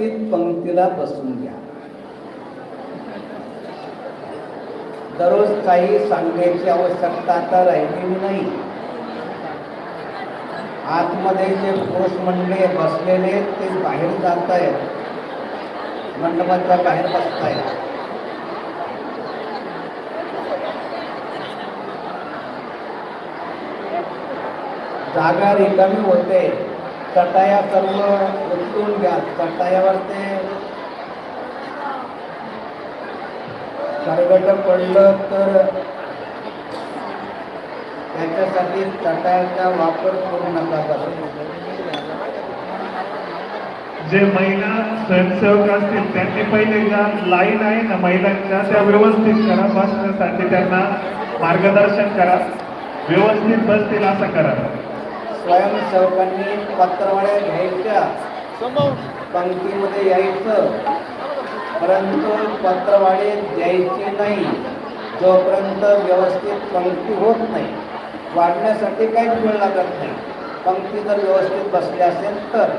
व्यवस्थित पंक्तीला बसून घ्या. दररोज काही सांगण्याची आवश्यकता आता राहिलेली नाही. आतमध्ये जे पुरुष मंडळी बसलेले ते बाहेर जात आहेत मंडपाच्या बाहेर बसतायत. जागा रिकामी होते. चटाया कर्म उचलून घ्या. कटायावर ते सरगट पडलं तर त्याच्यासाठी चटायाचा वापर करू नका. जे महिला स्वयंसेवक असतील त्यांनी पहिले ज्या लाईन आहे ना महिलांच्या त्या व्यवस्थित करा. बसण्यासाठी त्यांना मार्गदर्शन करा. व्यवस्थित बसतील असं करा. स्वयंसेवकांनी पत्रवड्या घ्यायच्या. पंक्तीमध्ये यायचं. परंतु पत्रवाडे द्यायची नाही. जोपर्यंत व्यवस्थित पंक्ती होत नाही. वाढण्यासाठी काहीच वेळ लागत नाही. पंक्ती जर व्यवस्थित बसली असेल तर.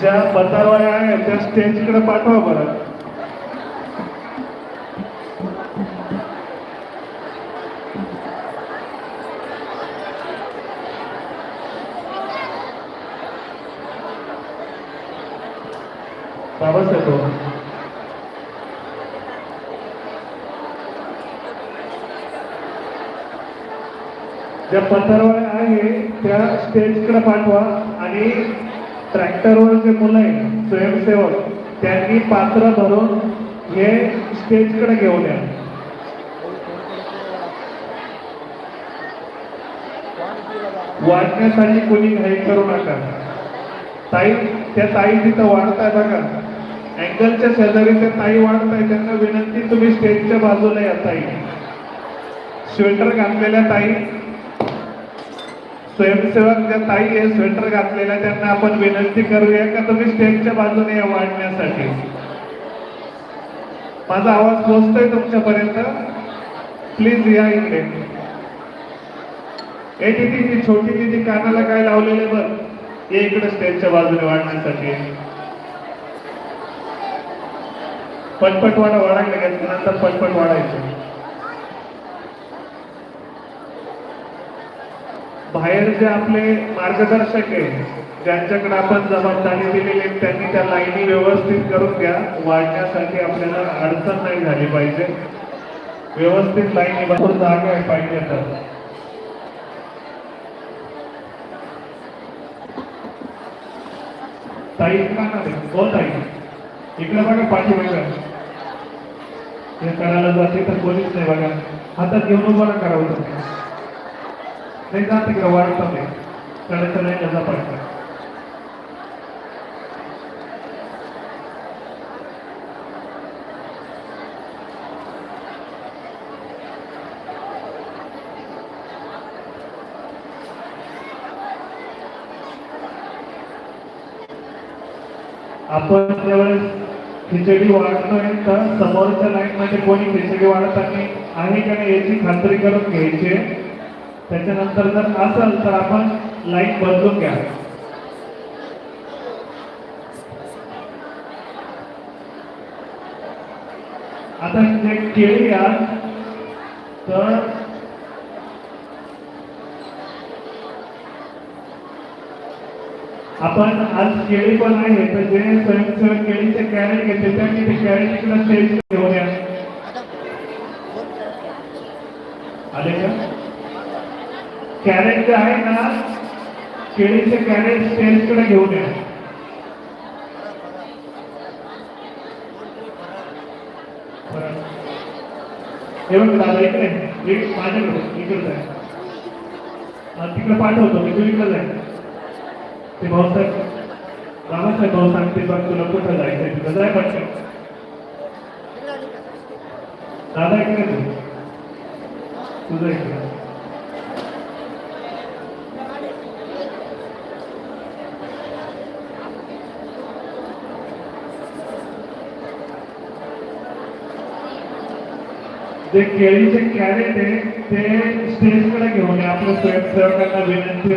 ज्या पतारवाळ्या आहेत त्या स्टेजकडे पाठवा बरं. बाबासाहेब ज्या पथारवाळ्या आहे त्या स्टेजकडे पाठवा आणि ट्रॅक्टरवर जे मुलं आहेत स्वयंसेवक त्यांनी पात्र भरून हे स्टेजकडे घेऊन या. वाढण्यासाठी कोणी घाई करू नका. ताई त्या ताई तिथं वाढताय बघा. अँगलच्या शेजारी त्या ताई आहे त्यांना विनंती तुम्ही स्टेजच्या बाजूला या ताई. स्वेटर घातलेल्या ताई. स्वयंसेवक ज्या ताई आहे स्वेटर घातलेल्या त्यांना आपण विनंती करूया का तुम्ही स्टेजच्या बाजूने या वाढण्यासाठी. माझा आवाज पोहोचतोय तुमच्यापर्यंत? प्लीज या इकडे. ए दिदी ती छोटी दिदी कानाला काय लावलेले बघ. ये इकडे स्टेजच्या बाजूने वाढण्यासाठी. पटपट वाडा वाढायला घ्यायचं नंतर पटपट वाढायचं. बाहेर जे आपले मार्गदर्शक आहे ज्यांच्याकडे आपण जबाबदारी दिलेली आहे त्यांनी त्या लाईनी व्यवस्थित करून घ्या. वाढण्यासाठी आपल्याला अडचण नाही झाली पाहिजे. व्यवस्थित लाईनी भरपूर जागा आहे पाहिजे तर. ताई का नाही कोण ताई. इकडे बघा पाठी बघा हे करायला जाते तर कोणीच नाही बघा. हातात घेऊन उभा करावं नाही जात का वाढतं नाही कडे नाही नजा पडतं आपण त्यावेळेस खिचडी वाढतोय तर समोरच्या लाईन मध्ये कोणी खिचडी वाढत आहे का नाही याची खात्री करून घ्यायची. त्याच्यानंतर जर असेल तर आपण लाईन बदलून घ्या. आता जे केळी घ्या तर आपण आज केळी पण आहे तर जे स्वयंसेवक केळीचे कॅरेट घेते त्यांनी ते कॅरेट इकडे सेल्स घेऊन या. आले का? कॅरेट जे आहे ना केळीचे कॅरेट स्टेजकडे घेऊन या. बरं. दादा इकडे माझ्याकडे इकडे जाय तिकडे पाठवतो मी तू इकडे जाय ते भाऊसाहेब रामासाहेब भाऊ सांगते बघ तुला कुठं जायचंय तिथं. जाय पटकन. दादा इकडे तू तुझं इकडे जे केळीचे कॅरेट आहे ते स्टेजकडे घेऊन आपल्या स्वयंसेवकांना विनंती